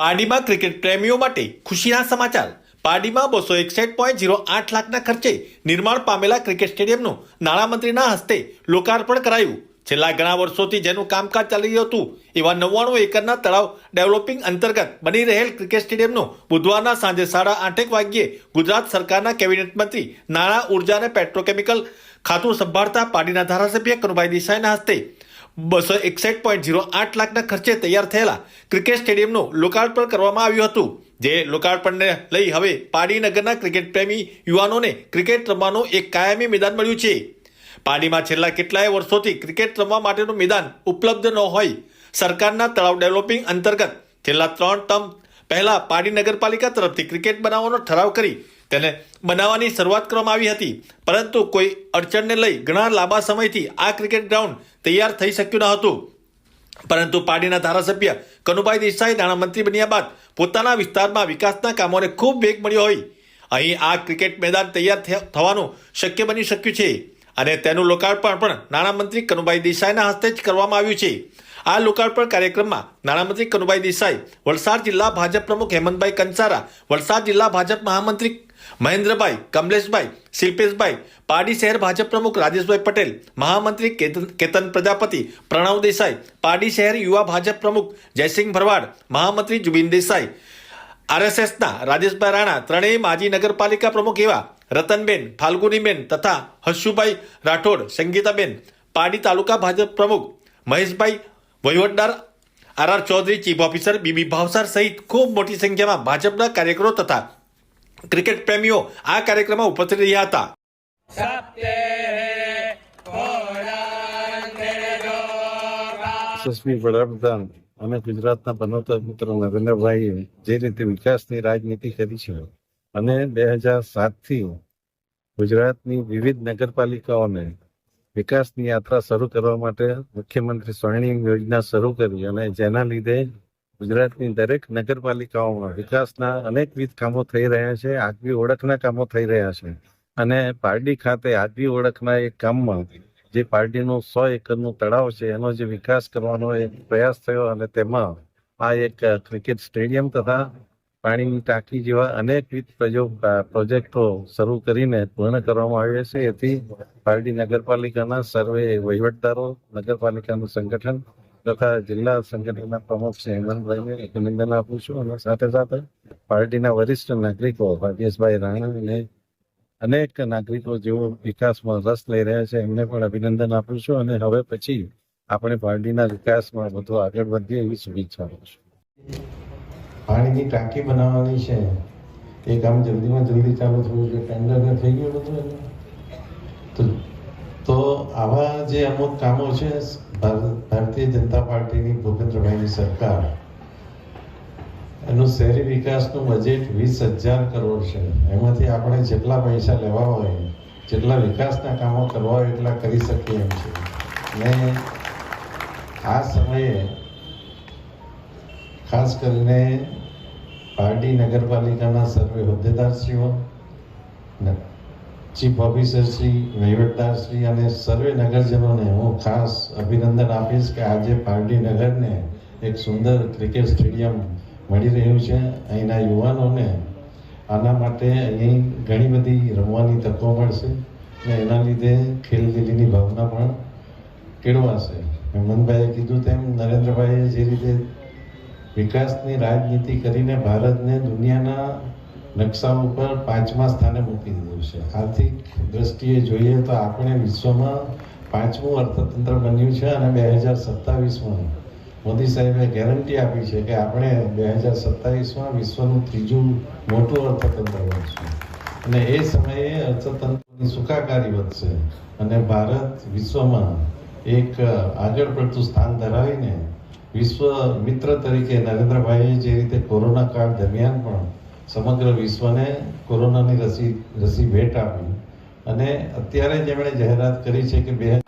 પારડીમાં cricket પ્રેમીઓ માટે ખુશીના સમાચાર. પારડીમાં બસો એકસઠ પોઈન્ટ ઝીરો આઠ લાખના ખર્ચે નિર્માણ પામેલા ક્રિકેટ સ્ટેડિયમનું નાણામંત્રીના હસ્તે લોકાર્પણ કરાયું. છેલ્લા ઘણા વર્ષોથી જેનું કામકાજ ચાલી રહ્યું હતું, એવા નવ્વાણું એકરના તળાવ ડેવલપિંગ અંતર્ગત બની રહેલ ક્રિકેટ સ્ટેડિયમનું બુધવારના સાંજે સાડા આઠેક વાગ્યે ગુજરાત સરકારના કેબિનેટ મંત્રી નાણાં, ઊર્જા અને પેટ્રોકેમિકલ ખાતું સંભાળતા પાર્ટીના ધારાસભ્ય કનુભાઈ દેસાઈના હસ્તે બસો એકસઠ પોઈન્ટ ઝીરો આઠ લાખના ખર્ચે તૈયાર થયેલા ક્રિકેટ સ્ટેડિયમનું લોકાર્પણ કરવામાં આવ્યું હતું. જે લોકાર્પણને લઈ હવે પાડીનગરના ક્રિકેટ પ્રેમી યુવાનોને ક્રિકેટ રમવાનું એક કાયમી મેદાન મળ્યું છે. પાડીમાં છેલ્લા કેટલાય વર્ષોથી ક્રિકેટ રમવા માટેનું મેદાન ઉપલબ્ધ ન હોય. સરકારના તળાવ ડેવલપિંગ અંતર્ગત છેલ્લા ત્રણ ટર્મ પહેલા પાડી નગરપાલિકા તરફથી ક્રિકેટ બનાવવાનો ઠરાવ કરી તેને બનાવવાની શરૂઆત કરવામાં આવી હતી. પરંતુ કોઈ અડચણને લઈ ઘણા લાંબા સમયથી આ ક્રિકેટ ગ્રાઉન્ડ તૈયાર થઈ શક્યું ન હતું. પરંતુ પાર્ટીના ધારાસભ્ય કનુભાઈ દેસાઈ નાણામંત્રી બન્યા બાદ પોતાના વિસ્તારમાં વિકાસના કામોને ખૂબ વેગ મળ્યો હોય. અહીં આ ક્રિકેટ મેદાન તૈયાર થવાનું શક્ય બની શક્યું છે. અને તેનું લોકાર્પણ પણ નાણામંત્રી કનુભાઈ દેસાઈના હસ્તે જ કરવામાં આવ્યું છે. આ લોકાર્પણ કાર્યક્રમમાં નાણામંત્રી કનુભાઈ દેસાઈ, વલસાડ જિલ્લા ભાજપ પ્રમુખ હેમંતભાઈ કંસારા, વલસાડ જિલ્લા ભાજપ મહામંત્રી મહેન્દ્રભાઈ, કમલેશભાઈ, શિલ્પેશભાઈ પાડી શહેર ભાજપ પ્રમુખ રાજેશભાઈ પટેલ, મહામંત્રી કેતન પ્રજાપતિ, પ્રણવ દેસાઈ પાડી શહેર યુવા ભાજપ પ્રમુખ જયસિંહ ભરવાડ, મહામંત્રી જુબિન દેસાઈ, આરએસએસના રાજેશભાઈ રાણા, ત્રણેય માજી નગરપાલિકા પ્રમુખ એવા રતનબેન, ફાલ્ગુનીબેન તથા હર્ષુભાઈ રાઠોડ, સંગીતાબેન પાડી તાલુકા ભાજપ પ્રમુખ Maheshbhai વહીવટદાર, R R Chaudhari, chief officer, BB Bhavsar સહિત ખૂબ મોટી સંખ્યામાં ભાજપના કાર્યકરો તથા ક્રિકેટ પ્રેમીઓ આ કાર્યક્રમમાં ઉપસ્થિત રહ્યા હતા. યશસ્વી વડાપ્રધાન અને ગુજરાતના બનોતા પુત્ર નરેન્દ્રભાઈએ જે રીતે વિકાસની રાજનીતિ કરી છે અને બે હજાર સાતથી ગુજરાતની વિવિધ નગરપાલિકાઓને વિકાસની યાત્રા શરૂ કરવા માટે મુખ્યમંત્રી સ્વર્ણિમ યોજના શરૂ કરી અને જેના લીધે ગુજરાતની દરેક નગરપાલિકાઓમાં વિકાસના અનેકવિધ કામો થઈ રહ્યા છે, આગવી ઓળખના કામો થઈ રહ્યા છે. અને પારડી ખાતે આગવી ઓળખના એક કામમાં જે પાર્ટીનું સો એકરનું તળાવ છે, એનો જે વિકાસ કરવાનો એક પ્રયાસ થયો અને તેમાં આ એક ક્રિકેટ સ્ટેડિયમ તથા પાણીની ટાંકી જેવા અનેકવિધ પ્રોજેક્ટો શરૂ કરીને પૂર્ણ કરવામાં આવ્યા છે. એથી પારડી નગરપાલિકાના સર્વે વહીવટદારો, નગરપાલિકાનું સંગઠન તથા જિલ્લા સંગઠનના પ્રમુખ શ્રી હેમંતભાઈને અભિનંદન આપું છું અને સાથે સાથે પાર્ટીના વરિષ્ઠ નાગરિકો ભાગ્યેશભાઈ રાણા અને અનેક નાગરિકો જેઓ વિકાસમાં રસ લઈ રહ્યા છે, એમને પણ અભિનંદન આપું છું અને હવે પછી આપણે પાર્ટીના વિકાસમાં વધુ આગળ વધીએ એવી શુભેચ્છા આપું છું. પાણીની ટાંકી બનાવવાની છે. એ કામ જલ્દીમાં જલ્દી ચાલુ થવું જોઈએ. ટેન્ડર થઈ ગયું બધું. તો આવા જે અમુક કામો છે ભારતીય જનતા પાર્ટીની ભૂપેન્દ્રભાઈની સરકાર, એનું શહેરી વિકાસનું બજેટ વીસ હજાર કરોડ છે. એમાંથી આપણે જેટલા પૈસા લેવા હોય, જેટલા વિકાસના કામો કરવા હોય, એટલા કરી શકીએ એમ છે. ને આ સમયે ખાસ કરીને પારડી નગરપાલિકાના સર્વે હોદ્દેદારશ્રીઓ ચીફ ઓફિસરશ્રી વહીવટદારશ્રી અને સર્વે નગરજનોને હું ખાસ અભિનંદન આપીશ કે આજે પારડી નગરને એક સુંદર ક્રિકેટ સ્ટેડિયમ મળી રહ્યું છે. અહીંના યુવાનોને આના માટે અહીં ઘણી બધી રમવાની તકો મળશે ને એના લીધે ખેલદિલીની ભાવના પણ કેળવાશે. હેમંતભાઈએ કીધું તેમ નરેન્દ્રભાઈએ જે રીતે વિકાસની રાજનીતિ કરીને ભારતને દુનિયાના નકશા ઉપર પાંચમા સ્થાને મૂકી દીધું છે. આર્થિક દ્રષ્ટિએ જોઈએ તો આપણે વિશ્વમાં પાંચમું અર્થતંત્ર બન્યું છે અને બે હજાર સત્તાવીસમાં મોદી સાહેબે ગેરંટી આપી છે કે આપણે બે હજાર સત્તાવીસમાં વિશ્વનું ત્રીજું મોટું અર્થતંત્ર બનશું. અને એ સમયે અર્થતંત્રની સુખાકારી વધશે અને ભારત વિશ્વમાં એક આગળ પડતું સ્થાન ધરાવીને વિશ્વ મિત્ર તરીકે નરેન્દ્રભાઈએ જે રીતે કોરોના કાળ દરમિયાન પણ સમગ્ર વિશ્વને કોરોનાની રસી રસી ભેટ આપી. અને અત્યારે જેમણે જાહેરાત કરી છે કે બે